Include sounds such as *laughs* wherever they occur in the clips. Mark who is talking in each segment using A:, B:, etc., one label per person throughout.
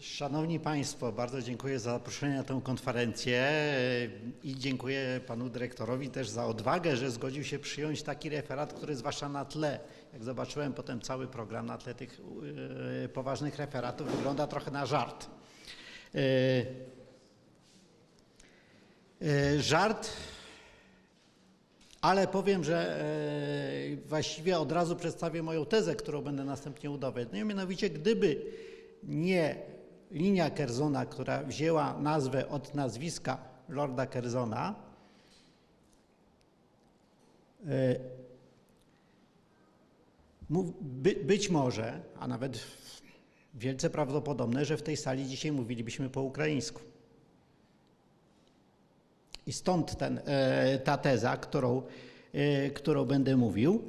A: Szanowni Państwo, bardzo dziękuję za zaproszenie na tę konferencję i dziękuję Panu Dyrektorowi też za odwagę, że zgodził się przyjąć taki referat, który zwłaszcza na tle, jak zobaczyłem potem cały program, na tle tych e, poważnych referatów wygląda trochę na żart. E, e, Żart, ale powiem, że właściwie od razu przedstawię moją tezę, którą będę następnie udowadniał. Mianowicie, gdyby nie linia Kerzona, która wzięła nazwę od nazwiska Lorda Kerzona, e, by, być może, a nawet wielce prawdopodobne, że w tej sali dzisiaj mówilibyśmy po ukraińsku. I stąd ten, e, ta teza, którą, e, którą będę mówił.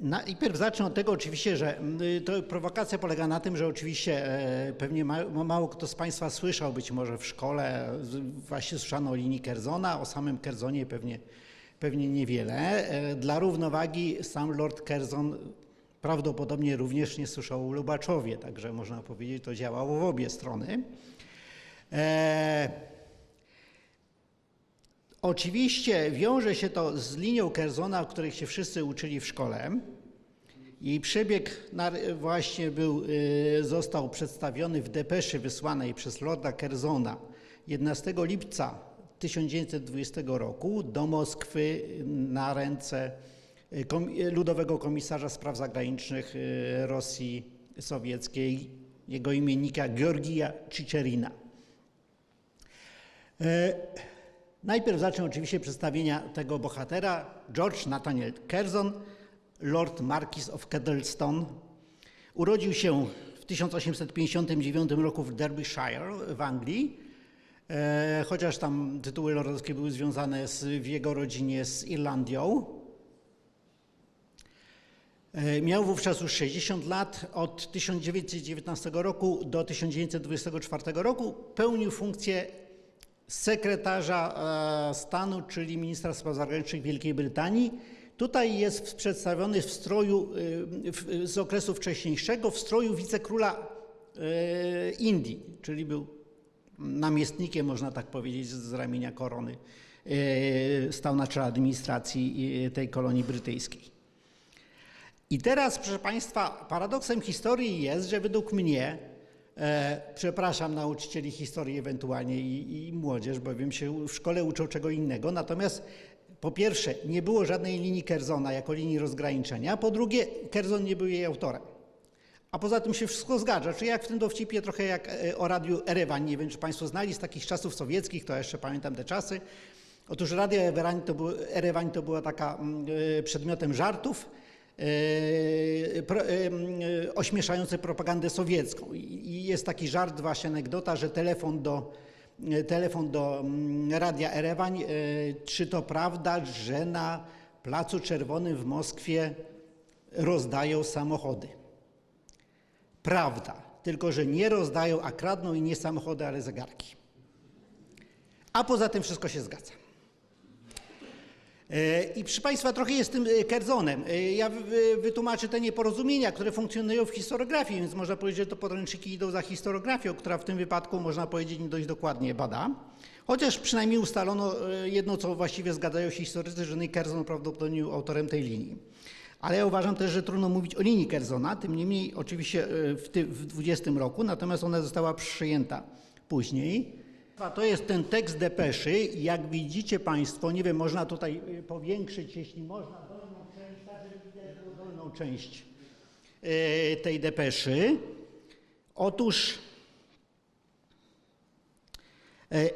A: Najpierw zacznę od tego oczywiście, że mm, to prowokacja polega na tym, że oczywiście e, pewnie ma, mało kto z Państwa słyszał być może w szkole, właśnie słyszano o linii Kerzona, o samym Kerzonie pewnie, pewnie niewiele. E, Dla równowagi sam Lord Kerzon prawdopodobnie również nie słyszał o Lubaczowie, także można powiedzieć, to działało w obie strony. E, Oczywiście wiąże się to z linią Kerzona, o której się wszyscy uczyli w szkole. Jej przebieg właśnie był, y, został przedstawiony w depeszy wysłanej przez Lorda Kerzona 11 lipca 1920 roku do Moskwy na ręce y, y, Ludowego Komisarza Spraw Zagranicznych y, Rosji Sowieckiej, jego imiennika Georgija Czyczerina. Najpierw zacznę oczywiście przedstawienia tego bohatera. George Nathaniel Curzon, Lord Marquis of Kedleston. Urodził się w 1859 roku w Derbyshire w Anglii, e, chociaż tam tytuły lordowskie były związane z, w jego rodzinie z Irlandią. E, Miał wówczas już 60 lat. Od 1919 roku do 1924 roku pełnił funkcję sekretarza e, stanu, czyli ministra spraw zagranicznych Wielkiej Brytanii. Tutaj jest przedstawiony w stroju e, z okresu wcześniejszego, w stroju wicekróla e, Indii, czyli był namiestnikiem, można tak powiedzieć, z ramienia korony. Stał na czele administracji tej kolonii brytyjskiej. I teraz, proszę Państwa, paradoksem historii jest, że według mnie, e, przepraszam nauczycieli historii ewentualnie i, i młodzież, bo wiem się w szkole uczą czego innego, natomiast po pierwsze nie było żadnej linii Kerzona jako linii rozgraniczenia, po drugie Kerzon nie był jej autorem. A poza tym się wszystko zgadza, czyli jak w tym dowcipie trochę jak e, o radiu Erewań, nie wiem czy Państwo znali z takich czasów sowieckich, to jeszcze pamiętam te czasy. Otóż radio Erewań to, Erewań to była taka mm, e, przedmiotem żartów, ośmieszające propagandę sowiecką. I, jest taki żart, właśnie anegdota, że telefon do, e, telefon do radia Erewań, e, czy to prawda, że na Placu Czerwonym w Moskwie rozdają samochody. Prawda, tylko że nie rozdają, a kradną i nie samochody, ale zegarki. A poza tym wszystko się zgadza. E, I proszę Państwa, trochę jest tym e, Kerzonem. E, Ja wy- wytłumaczę te nieporozumienia, które funkcjonują w historiografii, więc można powiedzieć, że to podręczniki idą za historiografią, która w tym wypadku, można powiedzieć, nie dość dokładnie bada. Chociaż przynajmniej ustalono jedno, co właściwie zgadzają się historycy, że Kerzon prawdopodobnie był autorem tej linii. Ale ja uważam też, że trudno mówić o linii Kerzona, tym niemniej oczywiście w, ty, w 20 roku, natomiast ona została przyjęta później. To jest ten tekst depeszy. Jak widzicie Państwo, nie wiem, można tutaj y, powiększyć, jeśli można, dolną część, tak żeby dolną część y, tej depeszy. Otóż e,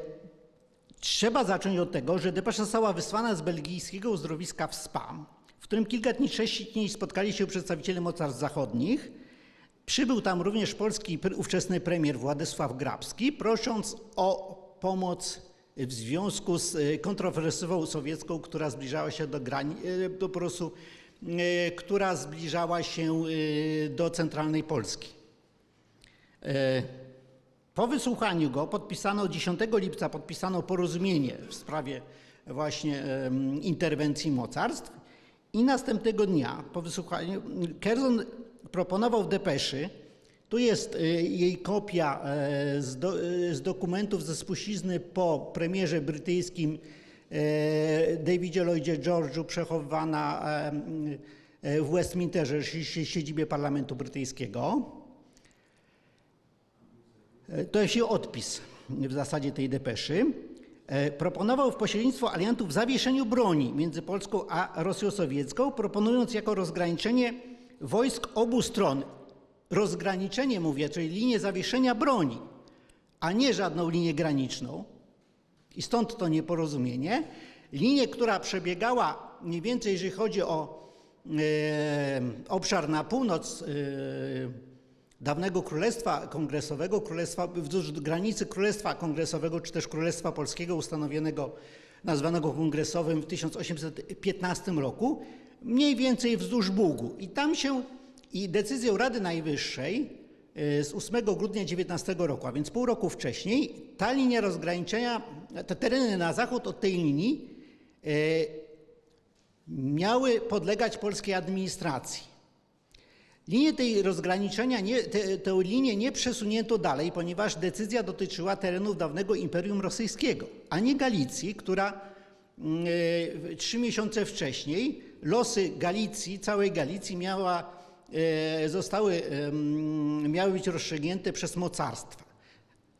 A: Trzeba zacząć od tego, że depesza została wysłana z belgijskiego uzdrowiska w Spa, w którym kilka dni wcześniej spotkali się przedstawiciele mocarstw zachodnich. Przybył tam również polski ówczesny premier Władysław Grabski, prosząc o pomoc w związku z e, kontrowersją sowiecką, która zbliżała się do grani- e, po prostu, e, która zbliżała się do centralnej Polski. Po wysłuchaniu go podpisano 10 lipca podpisano porozumienie w sprawie właśnie interwencji mocarstw i następnego dnia po wysłuchaniu Kerzon proponował w depeszy Tu jest y, jej kopia e, z, do, y, z dokumentów ze spuścizny po premierze brytyjskim e, Davidzie Lloydzie George'u przechowywana e, w Westminsterze, siedzibie parlamentu brytyjskiego. To jest jej odpis w zasadzie tej depeszy. Proponował w pośrednictwo aliantów zawieszeniu broni między Polską a Rosją Sowiecką, proponując jako rozgraniczenie wojsk obu stron. Rozgraniczenie, mówię, czyli linię zawieszenia broni, a nie żadną linię graniczną. I stąd to nieporozumienie. Linię, która przebiegała mniej więcej, jeżeli chodzi o e, obszar na północ e, dawnego Królestwa Kongresowego, Królestwa, wzdłuż granicy Królestwa Kongresowego, czy też Królestwa Polskiego ustanowionego, nazwanego kongresowym w 1815 roku, mniej więcej wzdłuż Bugu. I tam się, i decyzją Rady Najwyższej e, z 8 grudnia 19 roku, a więc pół roku wcześniej, ta linia rozgraniczenia, te tereny na zachód od tej linii e, miały podlegać polskiej administracji. Linię tej rozgraniczenia, nie, te, tę linię nie przesunięto dalej, ponieważ decyzja dotyczyła terenów dawnego Imperium Rosyjskiego, a nie Galicji, która mm, e, trzy miesiące wcześniej losy Galicji, całej Galicji miała, zostały, em, miały być rozstrzygnięte przez mocarstwa.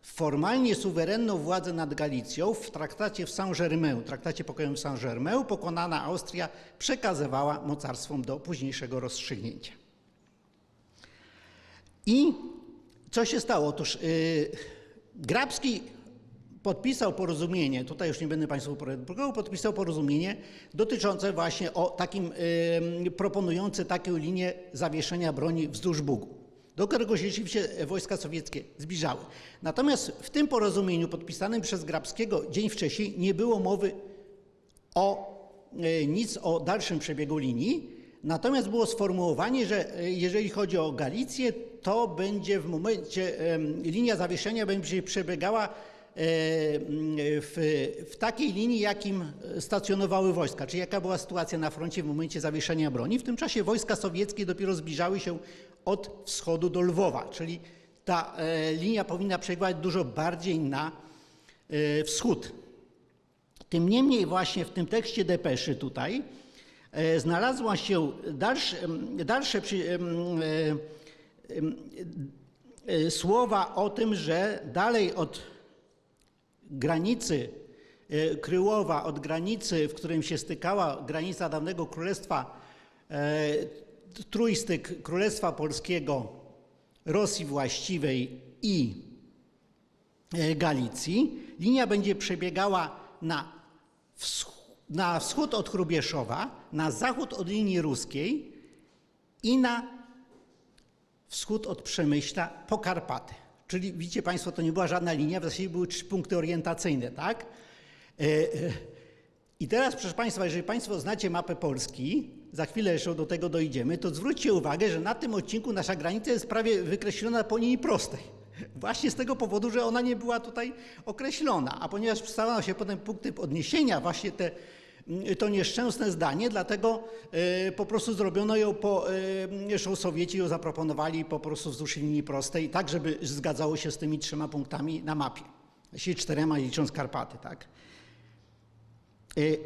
A: Formalnie suwerenną władzę nad Galicją w traktacie w Saint-Germain, traktacie pokojowym w Saint-Germain, pokonana Austria przekazywała mocarstwom do późniejszego rozstrzygnięcia. I co się stało? Otóż yy, Grabski podpisał porozumienie, tutaj już nie będę Państwu opowiadał, podpisał porozumienie dotyczące właśnie o takim, proponujące taką linię zawieszenia broni wzdłuż Bugu, do którego rzeczywiście wojska sowieckie zbliżały. Natomiast w tym porozumieniu podpisanym przez Grabskiego dzień wcześniej nie było mowy o e, nic o dalszym przebiegu linii, natomiast było sformułowanie, że e, jeżeli chodzi o Galicję, to będzie w momencie, linia zawieszenia będzie przebiegała w, w takiej linii, jakim stacjonowały wojska, czyli jaka była sytuacja na froncie w momencie zawieszenia broni. W tym czasie wojska sowieckie dopiero zbliżały się od wschodu do Lwowa, czyli ta e, linia powinna przebiegać dużo bardziej na e, wschód. Tym niemniej właśnie w tym tekście depeszy tutaj e, znalazła się dalsze, dalsze przy, e, e, słowa o tym, że dalej od granicy e, Kryłowa, od granicy, w którym się stykała granica dawnego królestwa, e, trójstyk Królestwa Polskiego, Rosji właściwej i e, Galicji, linia będzie przebiegała na wschód, na wschód od Hrubieszowa, na zachód od linii ruskiej i na wschód od Przemyśla po Karpaty. Czyli widzicie Państwo, to nie była żadna linia, w zasadzie były trzy punkty orientacyjne, tak? E, e, I teraz, proszę Państwa, jeżeli Państwo znacie mapę Polski, za chwilę jeszcze do tego dojdziemy, to zwróćcie uwagę, że na tym odcinku nasza granica jest prawie wykreślona po linii prostej. *laughs* Właśnie z tego powodu, że ona nie była tutaj określona, a ponieważ stała się potem punkty odniesienia, właśnie te, to nieszczęsne zdanie, dlatego e, po prostu zrobiono ją po, zresztą Sowieci ją zaproponowali po prostu wzdłuż linii prostej, tak żeby zgadzało się z tymi trzema punktami na mapie. Jeśli czterema licząc Karpaty, tak.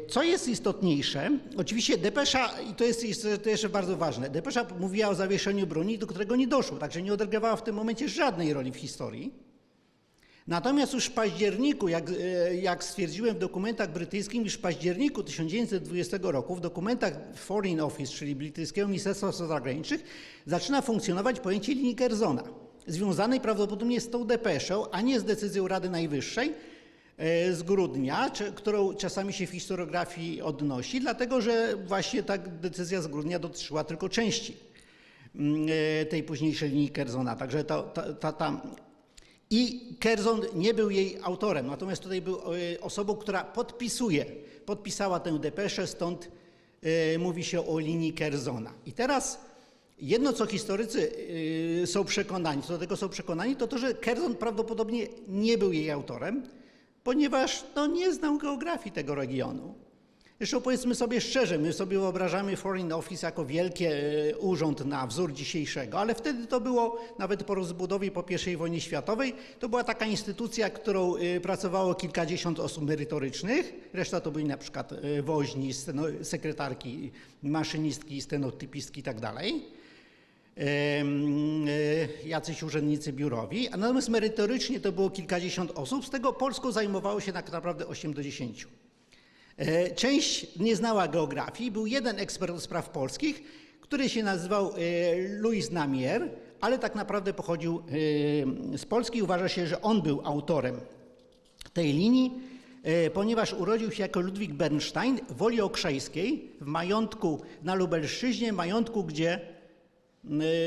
A: Co jest istotniejsze, oczywiście depesza, i to jest to jeszcze bardzo ważne, depesza mówiła o zawieszeniu broni, do którego nie doszło, także nie odgrywała w tym momencie żadnej roli w historii. Natomiast już w październiku, jak, e, jak stwierdziłem w dokumentach brytyjskich, już w październiku 1920 roku w dokumentach Foreign Office, czyli brytyjskiego Ministerstwa Spraw Zagranicznych, zaczyna funkcjonować pojęcie linii Kerzona, związanej prawdopodobnie z tą depeszą, a nie z decyzją Rady Najwyższej, e, z grudnia, którą czasami się w historiografii odnosi, dlatego że właśnie ta decyzja z grudnia dotyczyła tylko części mm, e, tej późniejszej linii Kerzona. Także to, ta, ta, ta i Kerzon nie był jej autorem, natomiast tutaj był e, osobą, która podpisuje, podpisała tę depeszę, stąd e, mówi się o linii Kerzona. I teraz jedno, co historycy e, są przekonani, co do tego są przekonani, to to, że Kerzon prawdopodobnie nie był jej autorem, ponieważ no, nie znał geografii tego regionu. Zresztą powiedzmy sobie szczerze, my sobie wyobrażamy Foreign Office jako wielkie e, urząd na wzór dzisiejszego, ale wtedy to było, nawet po rozbudowie po I wojnie światowej, to była taka instytucja, którą e, pracowało kilkadziesiąt osób merytorycznych, reszta to byli na przykład e, woźni, sekretarki, maszynistki, stenotypistki tak dalej. Jacyś urzędnicy biurowi, natomiast merytorycznie to było kilkadziesiąt osób, z tego Polską zajmowało się tak naprawdę 8 do 10. E, Część nie znała geografii, był jeden ekspert do spraw polskich, który się nazywał e, Louis Namier, ale tak naprawdę pochodził e, z Polski. Uważa się, że on był autorem tej linii, ponieważ urodził się jako Ludwik Bernstein w Woli Okrzejskiej, w majątku na Lubelszczyźnie, majątku, gdzie,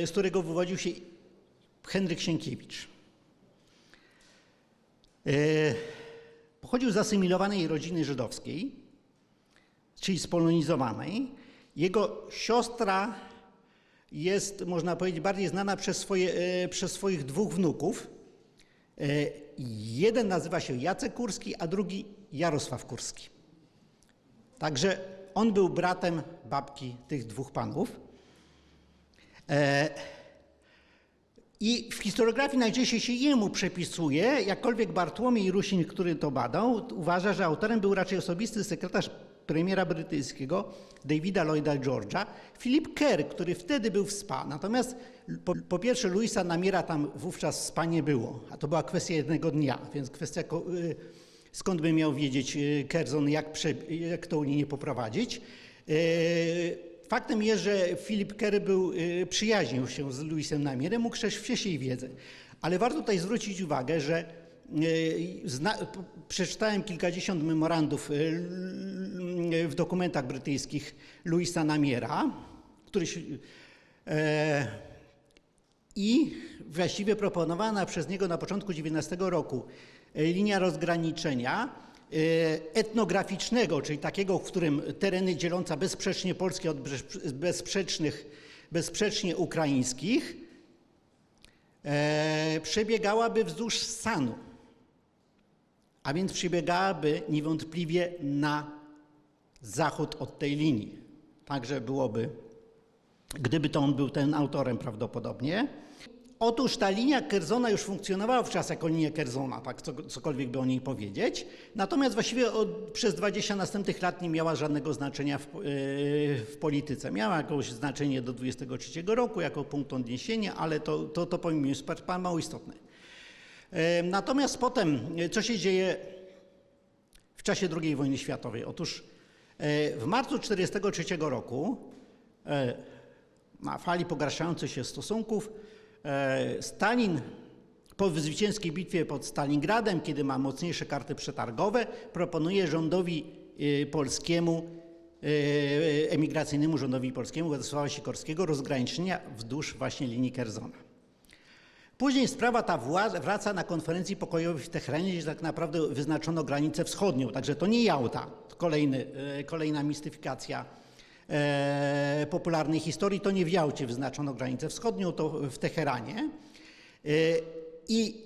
A: z którego wywodził się Henryk Sienkiewicz. Pochodził z asymilowanej rodziny żydowskiej, czyli spolonizowanej. Jego siostra jest, można powiedzieć, bardziej znana przez, swoje, e, przez swoich dwóch wnuków. E, Jeden nazywa się Jacek Kurski, a drugi Jarosław Kurski. Także on był bratem babki tych dwóch panów. E, I w historiografii najczęściej się jemu przepisuje, jakkolwiek Bartłomiej Rusin, który to badał, uważa, że autorem był raczej osobisty sekretarz premiera brytyjskiego Davida Lloyda George'a, Philip Kerr, który wtedy był w SPA. Natomiast po, po pierwsze Louisa Namiera tam wówczas w SPA nie było, a to była kwestia jednego dnia, więc kwestia y, skąd by miał wiedzieć y, Curzon, jak, prze, jak tą linię poprowadzić. Y, Faktem jest, że Philip Kerry był, przyjaźnił się z Louisem Namierem, mógł wcześniej wiedzę. Ale warto tutaj zwrócić uwagę, że zna, p- przeczytałem kilkadziesiąt memorandów y, l- w dokumentach brytyjskich Louisa Namiera, który się, e, i właściwie proponowana przez niego na początku XIX roku e, linia rozgraniczenia e, etnograficznego, czyli takiego, w którym tereny dzielące bezsprzecznie polskie od bezsprzecznych, bezsprzecznie ukraińskich, e, przebiegałaby wzdłuż Sanu, a więc przebiegałaby niewątpliwie na zachód od tej linii. Także byłoby gdyby to on był ten autorem prawdopodobnie. Otóż ta linia Kerzona już funkcjonowała wówczas jako linia Kerzona, tak co, cokolwiek by o niej powiedzieć. Natomiast właściwie od, przez 20 następnych lat nie miała żadnego znaczenia w, yy, w polityce. Miała jakieś znaczenie do 23 roku jako punkt odniesienia, ale to, to, to powiem jest mało istotne. Natomiast potem, yy, co się dzieje w czasie II wojny światowej? Otóż yy, w marcu 1943 roku yy, na fali pogarszających się stosunków e, Stalin po zwycięskiej bitwie pod Stalingradem, kiedy ma mocniejsze karty przetargowe, proponuje rządowi e, polskiemu, e, emigracyjnemu rządowi polskiemu Władysława Sikorskiego rozgraniczenia wzdłuż właśnie linii Kerzona. Później sprawa ta wraca na konferencji pokojowej w Teheranie, gdzie tak naprawdę wyznaczono granicę wschodnią. Także to nie Jałta, kolejny, e, kolejna mistyfikacja e, popularnej historii. To nie w Jałcie wyznaczono granicę wschodnią, to w Teheranie. E, I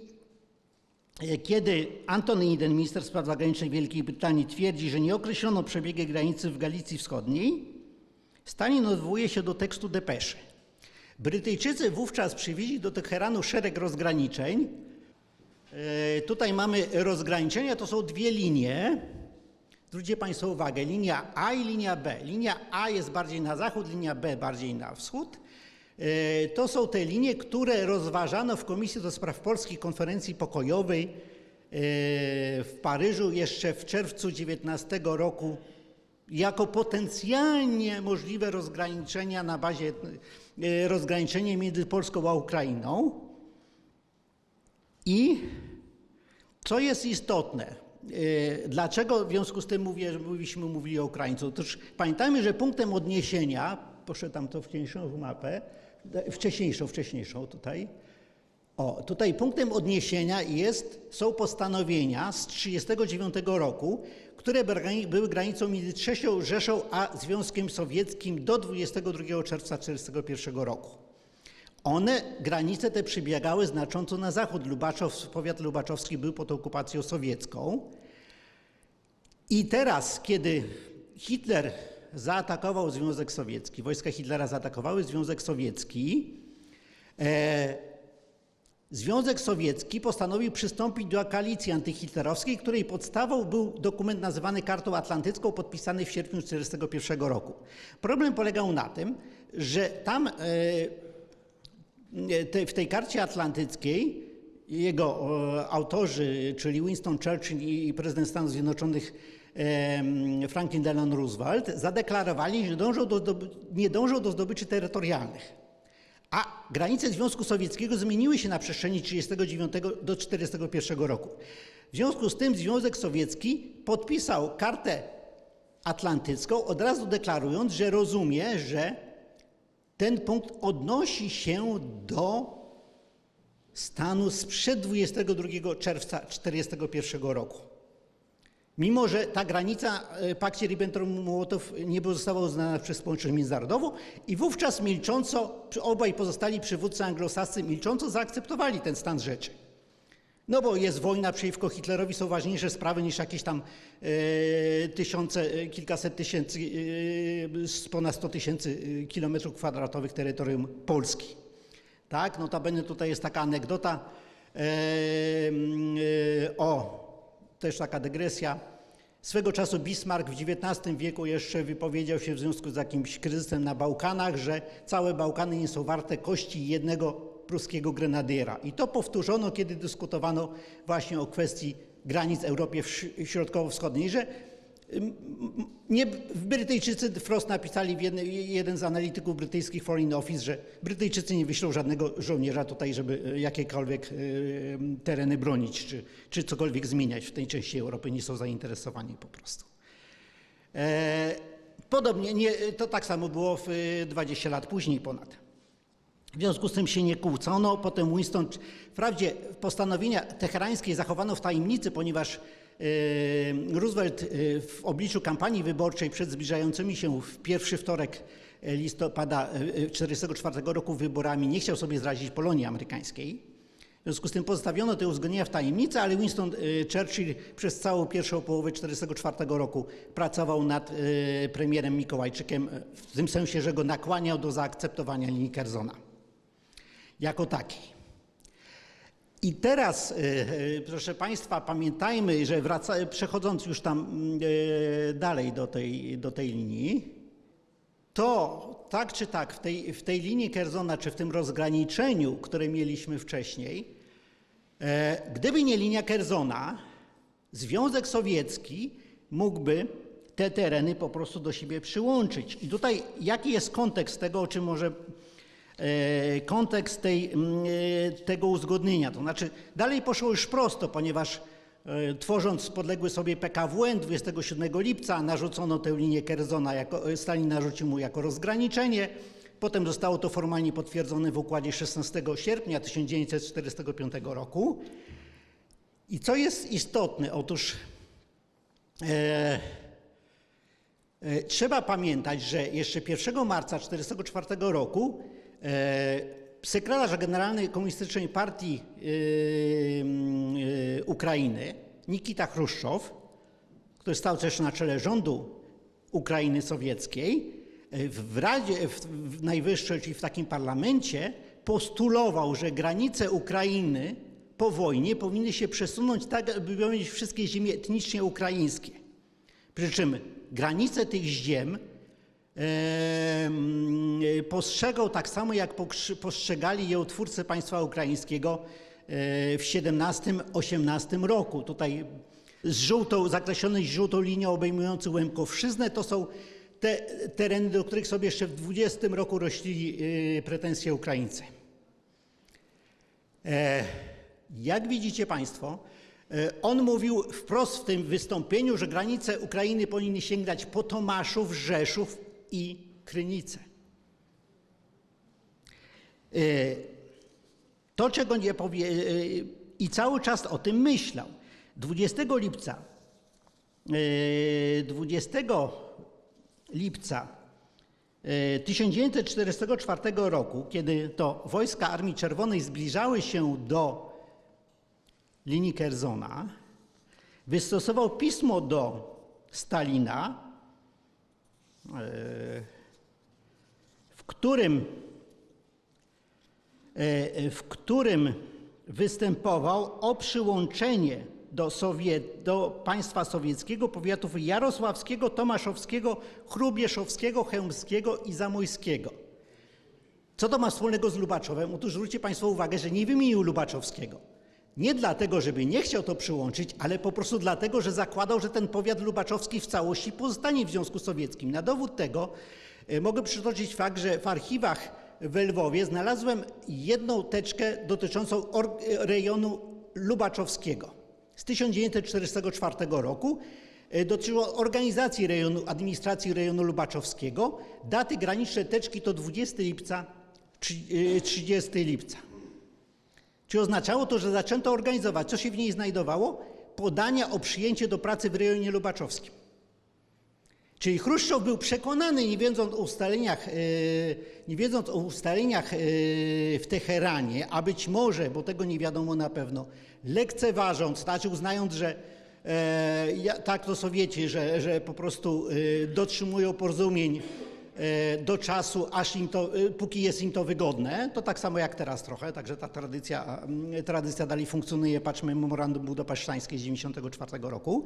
A: kiedy Antony Eden, minister spraw zagranicznych Wielkiej Brytanii, twierdzi, że nie określono przebiegu granicy w Galicji Wschodniej, Stalin odwołuje się do tekstu depeszy. Brytyjczycy wówczas przywieźli do Teheranu szereg rozgraniczeń. E, Tutaj mamy rozgraniczenia, to są dwie linie. Zwróćcie Państwo uwagę, linia A i linia B. Linia A jest bardziej na zachód, linia B bardziej na wschód. E, To są te linie, które rozważano w Komisji do Spraw Polskiej Konferencji Pokojowej e, w Paryżu jeszcze w czerwcu 19 roku jako potencjalnie możliwe rozgraniczenia na bazie rozgraniczenie między Polską a Ukrainą. I co jest istotne, e, dlaczego w związku z tym mówię, że myśmy mówili o Ukraińcach? Otóż pamiętajmy, że punktem odniesienia, proszę tam to wcześniejszą mapę, wcześniejszą, wcześniejszą tutaj, o, tutaj punktem odniesienia jest, są postanowienia z 1939 roku, które były granicą między III Rzeszą a Związkiem Sowieckim do 22 czerwca 1941 roku. One, granice te przybiegały znacząco na zachód. Lubaczow, powiat lubaczowski był pod okupacją sowiecką. I teraz, kiedy Hitler zaatakował Związek Sowiecki, wojska Hitlera zaatakowały Związek Sowiecki, e, Związek Sowiecki postanowił przystąpić do koalicji antyhitlerowskiej, której podstawą był dokument nazywany Kartą Atlantycką, podpisany w sierpniu 1941 roku. Problem polegał na tym, że tam e, w tej karcie atlantyckiej jego e, autorzy, czyli Winston Churchill i prezydent Stanów Zjednoczonych Franklin Delano Roosevelt, zadeklarowali, że dążą do, nie dążą do zdobyczy terytorialnych. A granice Związku Sowieckiego zmieniły się na przestrzeni 1939 do 1941 roku. W związku z tym Związek Sowiecki podpisał kartę atlantycką, od razu deklarując, że rozumie, że ten punkt odnosi się do stanu sprzed 22 czerwca 1941 roku. Mimo, że ta granica e, pakcie Ribbentrop-Mołotow nie została uznana przez społeczność międzynarodową i wówczas milcząco, obaj pozostali przywódcy anglosascy milcząco zaakceptowali ten stan rzeczy. No bo jest wojna przeciwko Hitlerowi, są ważniejsze sprawy niż jakieś tam e, tysiące, e, kilkaset tysięcy, e, ponad 100 tysięcy e, kilometrów kwadratowych terytorium Polski. Tak, notabene tutaj jest taka anegdota e, o, też taka dygresja. Swego czasu Bismarck w XIX wieku jeszcze wypowiedział się w związku z jakimś kryzysem na Bałkanach, że całe Bałkany nie są warte kości jednego pruskiego grenadiera. I to powtórzono, kiedy dyskutowano właśnie o kwestii granic Europie Środkowo-Wschodniej, że nie, Brytyjczycy, Frost napisali, jedne, jeden z analityków brytyjskich Foreign Office, że Brytyjczycy nie wyślą żadnego żołnierza tutaj, żeby e, jakiekolwiek e, tereny bronić, czy, czy cokolwiek zmieniać w tej części Europy, nie są zainteresowani po prostu. E, podobnie, nie, to tak samo było w, e, 20 lat później ponad. W związku z tym się nie kłócono. Potem Winston, wprawdzie postanowienia teherańskie zachowano w tajemnicy, ponieważ Roosevelt e, w obliczu kampanii wyborczej przed zbliżającymi się w pierwszy wtorek listopada 1944 roku wyborami nie chciał sobie zrazić Polonii amerykańskiej. W związku z tym pozostawiono te uzgodnienia w tajemnicy, ale Winston Churchill przez całą pierwszą połowę 1944 roku pracował nad premierem Mikołajczykiem w tym sensie, że go nakłaniał do zaakceptowania linii Kerzona jako takiej. I teraz, e, e, proszę Państwa, pamiętajmy, że wraca, przechodząc już tam mm, e, dalej do tej, do tej linii, to tak czy tak w tej, w tej linii Kerzona, czy w tym rozgraniczeniu, które mieliśmy wcześniej, gdyby nie linia Kerzona, Związek Sowiecki mógłby te tereny po prostu do siebie przyłączyć. I tutaj jaki jest kontekst tego, o czym może kontekst tej, mm, e, tego uzgodnienia. To znaczy, dalej poszło już prosto, ponieważ e, tworząc podległy sobie PKWN 27 lipca narzucono tę linię Kerzona, jako, e, Stalin narzucił mu jako rozgraniczenie. Potem zostało to formalnie potwierdzone w układzie 16 sierpnia 1945 roku. I co jest istotne? Otóż e, e, trzeba pamiętać, że jeszcze 1 marca 1944 roku e, sekretarz generalny Komunistycznej Partii e, e, Ukrainy, Nikita Chruszczow, który stał też na czele rządu Ukrainy Sowieckiej, e, w Radzie w, w Najwyższej, czyli w takim parlamencie, postulował, że granice Ukrainy po wojnie powinny się przesunąć tak, by mieć wszystkie ziemie etnicznie ukraińskie. Przy czym granice tych ziem em, postrzegał tak samo, jak postrzegali je twórcy państwa ukraińskiego e, w 17-18 roku. Tutaj z żółtą, zakreślone żółtą linią obejmującą Łemkowszyznę to są te tereny, do których sobie jeszcze w 20 roku rościli e, pretensje Ukraińcy. E, Jak widzicie Państwo, on mówił wprost w tym wystąpieniu, że granice Ukrainy powinny sięgać po Tomaszów, Rzeszów i Krynicę. E, To, czego nie powie, e, i cały czas o tym myślał. 20 lipca, e, 20 lipca e, 1944 roku, kiedy to wojska Armii Czerwonej zbliżały się do linii Kerzona, wystosował pismo do Stalina, w którym, e, w którym występował o przyłączenie do, do państwa sowieckiego powiatów jarosławskiego, tomaszowskiego, chrubieszowskiego, chełmskiego i zamojskiego. Co to ma wspólnego z Lubaczowem? Otóż zwróćcie Państwo uwagę, że nie wymienił Lubaczowskiego. Nie dlatego, żeby nie chciał to przyłączyć, ale po prostu dlatego, że zakładał, że ten powiat lubaczowski w całości pozostanie w Związku Sowieckim. Na dowód tego e, mogę przytoczyć fakt, że w archiwach w Lwowie znalazłem jedną teczkę dotyczącą e, rejonu lubaczowskiego z 1944 roku. E, Dotyczyło organizacji rejonu, administracji rejonu lubaczowskiego. Daty graniczne teczki to 20 lipca, trzy- e, 30 lipca. Czy oznaczało to, że zaczęto organizować? Co się w niej znajdowało? Podania o przyjęcie do pracy w rejonie lubaczowskim. Czyli Chruszczow był przekonany, nie wiedząc o ustaleniach, e, nie wiedząc o ustaleniach e, w Teheranie, a być może, bo tego nie wiadomo na pewno, lekceważąc, znaczy uznając, że e, tak to Sowieci, że, że po prostu dotrzymują porozumień do czasu, aż im to, e, póki jest im to wygodne, to tak samo jak teraz trochę, także ta tradycja, tradycja dalej funkcjonuje, patrzmy memorandum budapesztańskie z 1994 roku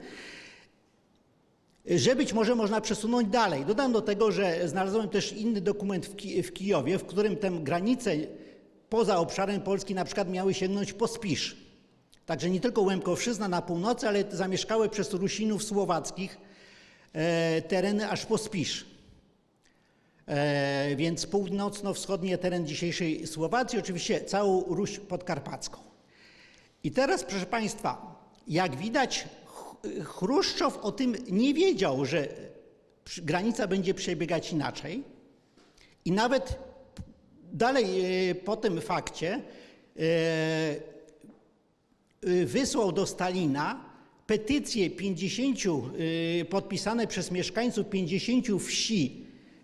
A: że być może można przesunąć dalej. Dodam do tego, że znalazłem też inny dokument w, Ki- w Kijowie, w którym tę granicę poza obszarem Polski na przykład miały sięgnąć po Spisz. Także nie tylko Łemkowszyzna na północy, ale zamieszkałe przez Rusinów słowackich e, tereny aż po Spisz. E, więc północno-wschodni teren dzisiejszej Słowacji, oczywiście całą Ruś podkarpacką. I teraz, proszę Państwa, jak widać, Ch- Chruszczow o tym nie wiedział, że granica będzie przebiegać inaczej. I nawet dalej e, po tym fakcie e, wysłał do Stalina petycje 50 e, podpisane przez mieszkańców 50 wsi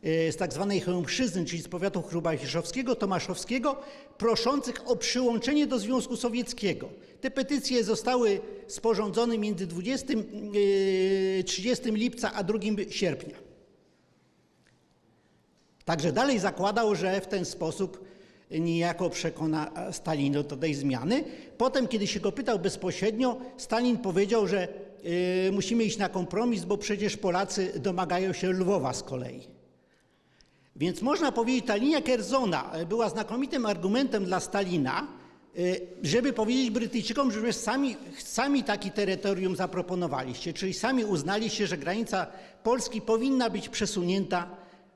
A: z tak zwanej Chełmszyzny, czyli z powiatu chrubachiszowskiego, tomaszowskiego, proszących o przyłączenie do Związku Sowieckiego. Te petycje zostały sporządzone między 20, e, 30 lipca a 2 sierpnia. Także dalej zakładał, że w ten sposób niejako przekona Stalina do tej zmiany. Potem, kiedy się go pytał bezpośrednio, Stalin powiedział, że y, musimy iść na kompromis, bo przecież Polacy domagają się Lwowa z kolei. Więc można powiedzieć, ta linia Kerzona była znakomitym argumentem dla Stalina, y, żeby powiedzieć Brytyjczykom, że sami, sami taki terytorium zaproponowaliście, czyli sami uznaliście, że granica Polski powinna być przesunięta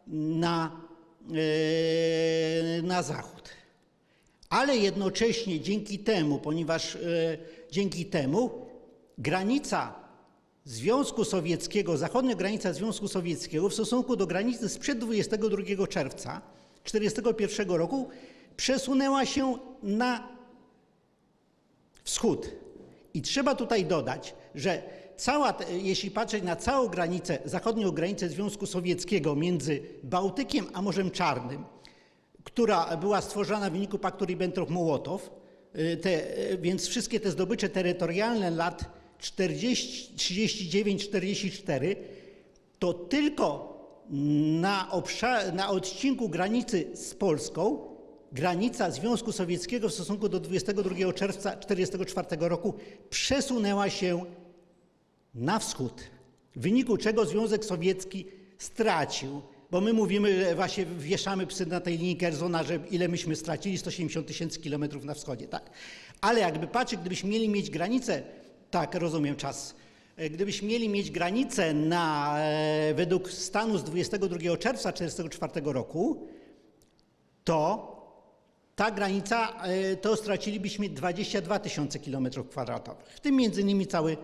A: na, y, na zachód. Ale jednocześnie dzięki temu, ponieważ dzięki temu granica Związku Sowieckiego, zachodnia granica Związku Sowieckiego w stosunku do granicy sprzed 22 czerwca 1941 roku przesunęła się na wschód. I trzeba tutaj dodać, że cała, jeśli patrzeć na całą granicę, zachodnią granicę Związku Sowieckiego między Bałtykiem a Morzem Czarnym, która była stworzona w wyniku paktu Ribbentrop-Mołotow, y, y, więc wszystkie te zdobycze terytorialne lat 40, 39-44, to tylko na, obszar, na odcinku granicy z Polską granica Związku Sowieckiego w stosunku do 22 czerwca 1944 roku przesunęła się na wschód, w wyniku czego Związek Sowiecki stracił, bo my mówimy, że właśnie wieszamy psy na tej linii Kerzona, że ile myśmy stracili, 170 tysięcy kilometrów na wschodzie, tak. Ale jakby patrzeć, gdybyśmy mieli mieć granicę, tak, rozumiem czas, E, gdybyśmy mieli mieć granicę na, e, według stanu z 22 czerwca 1944 roku, to ta granica, e, to stracilibyśmy 22 tysiące kilometrów kwadratowych, w tym między innymi cały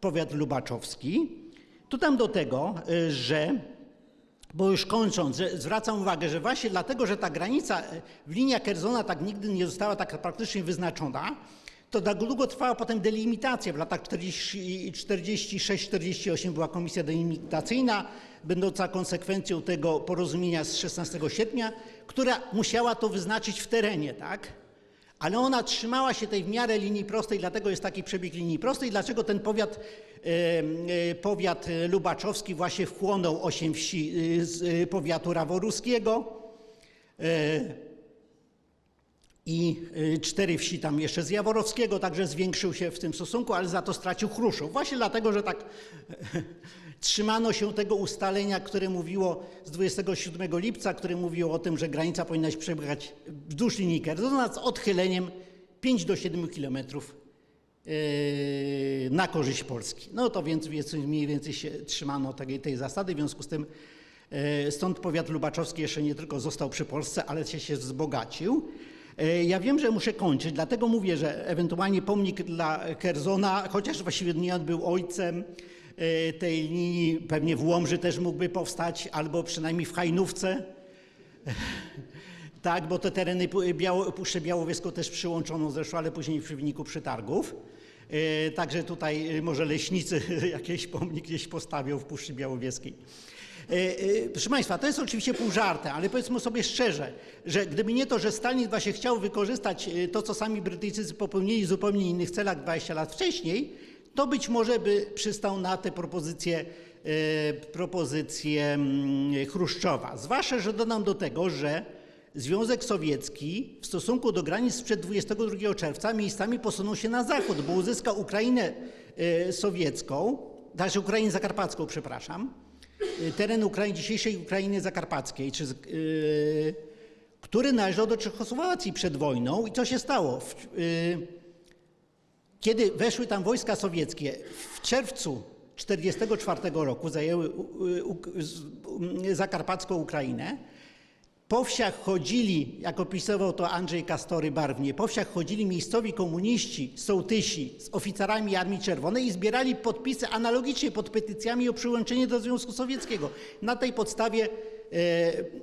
A: powiat lubaczowski. Dodam do tego, że, bo już kończąc, zwracam uwagę, że właśnie dlatego, że ta granica w linia Kerzona tak nigdy nie została tak praktycznie wyznaczona, to tak długo trwała potem delimitacja. W latach 40 46-48 była komisja delimitacyjna, będąca konsekwencją tego porozumienia z 16 sierpnia, która musiała to wyznaczyć w terenie, tak? ale ona trzymała się tej w miarę linii prostej, dlatego jest taki przebieg linii prostej. Dlaczego ten powiat, e, e, powiat lubaczowski właśnie wchłonął osiem wsi e, z e, powiatu raworuskiego e, i e, cztery wsi tam jeszcze z Jaworowskiego, także zwiększył się w tym stosunku, ale za to stracił Chruszów. Właśnie dlatego, że tak *laughs* trzymano się tego ustalenia, które mówiło z 27 lipca, które mówiło o tym, że granica powinna się przebiegać wzdłuż linii Kerzona z odchyleniem 5 do 7 kilometrów e, na korzyść Polski. No to więc, mniej więcej się trzymano tej, tej zasady, w związku z tym e, stąd powiat lubaczowski jeszcze nie tylko został przy Polsce, ale się, się wzbogacił. E, Ja wiem, że muszę kończyć, dlatego mówię, że ewentualnie pomnik dla Kerzona, chociaż właściwie nie on był ojcem e, tej linii, pewnie w Łomży też mógłby powstać, albo przynajmniej w Hajnówce. *laughs* Tak, bo te tereny Biało, Puszczę Białowieską też przyłączono zresztą, ale później w wyniku przetargów. E, Także tutaj może leśnicy *laughs* jakiś pomnik gdzieś postawią w Puszczy Białowieskiej. E, e, Proszę Państwa, to jest oczywiście pół żartem, ale powiedzmy sobie szczerze, że gdyby nie to, że Stalin właśnie chciał wykorzystać e, to, co sami Brytyjczycy popełnili w zupełnie innych celach 20 lat wcześniej, to być może by przystał na te propozycje, propozycje mm, Chruszczowa. Zwłaszcza, że dodam do tego, że Związek Sowiecki w stosunku do granic sprzed 22 czerwca miejscami posunął się na zachód, bo uzyskał Ukrainę sowiecką, znaczy Ukrainę zakarpacką, przepraszam, teren Ukrainy, dzisiejszej Ukrainy zakarpackiej, czy, e, który należał do Czechosłowacji przed wojną. I co się stało? W, e, kiedy weszły tam wojska sowieckie w czerwcu 1944 roku, zajęły zakarpacką Ukrainę, po wsiach chodzili, jak opisywał to Andrzej Kastory barwnie, po wsiach chodzili miejscowi komuniści, sołtysi z oficerami Armii Czerwonej i zbierali podpisy analogicznie pod petycjami o przyłączenie do Związku Sowieckiego. Na tej podstawie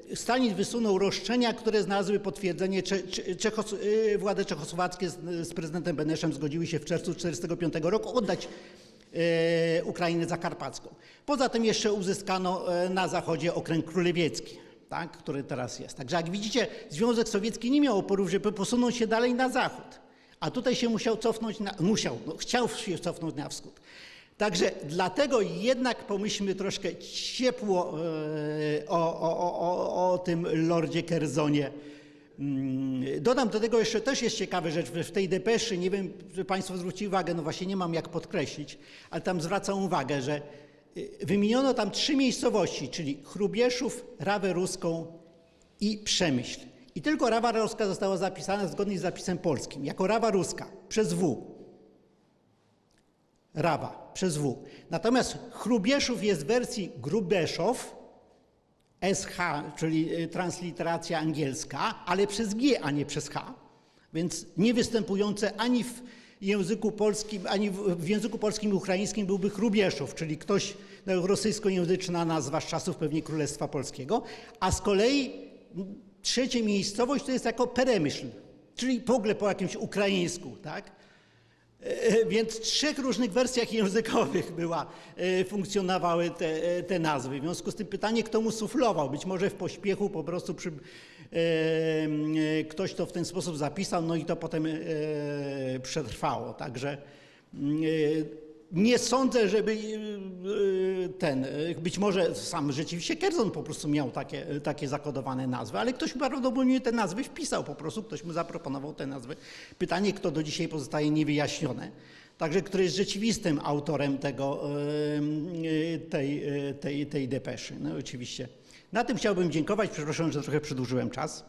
A: e, Stalin wysunął roszczenia, które znalazły potwierdzenie. Cze, cze, Czechos, e, władze czechosłowackie z, z prezydentem Beneszem zgodziły się w czerwcu 1945 roku oddać e, Ukrainę zakarpacką. Poza tym jeszcze uzyskano e, na zachodzie okręg królewiecki, tak, który teraz jest. Także jak widzicie, Związek Sowiecki nie miał oporów, żeby posunąć się dalej na zachód. A tutaj się musiał cofnąć, na, musiał, no, chciał się cofnąć na wschód. Także dlatego jednak pomyślmy troszkę ciepło e, o, o, o, o, tym lordzie Kerzonie. Mm, Dodam do tego jeszcze też jest ciekawa rzecz, w tej depeszy, nie wiem, czy Państwo zwrócili uwagę, no właśnie nie mam jak podkreślić, ale tam zwracam uwagę, że wymieniono tam trzy miejscowości, czyli Chrubieszów, Rawę Ruską i Przemyśl. I tylko Rawa Ruska została zapisana zgodnie z zapisem polskim, jako Rawa Ruska, przez W. Rawa, przez W. Natomiast Chrubieszów jest w wersji Grubeszow, SH, czyli y, transliteracja angielska, ale przez G, a nie przez H. Więc nie występujące ani w języku polskim, ani w, języku polskim i ukraińskim byłby Chrubieszów, czyli ktoś, no, rosyjskojęzyczna nazwa z czasów pewnie Królestwa Polskiego. A z kolei m, trzecie miejscowość to jest jako Peremyśl, czyli w ogóle po jakimś ukraińsku, tak? E, Więc w trzech różnych wersjach językowych była, e, funkcjonowały te, e, te nazwy. W związku z tym pytanie, kto mu suflował? Być może w pośpiechu po prostu przy, ktoś to w ten sposób zapisał, no i to potem e, przetrwało. Także mm, e, nie sądzę, żeby e, ten, e, być może sam rzeczywiście Kerzon po prostu miał takie, takie zakodowane nazwy, ale ktoś prawdopodobnie te nazwy wpisał po prostu, ktoś mu zaproponował te nazwy. Pytanie, kto do dzisiaj pozostaje niewyjaśnione. Także kto jest rzeczywistym autorem tego, e, tej, e, tej, tej depeszy. No oczywiście. Na tym chciałbym dziękować. Przepraszam, że trochę przedłużyłem czas.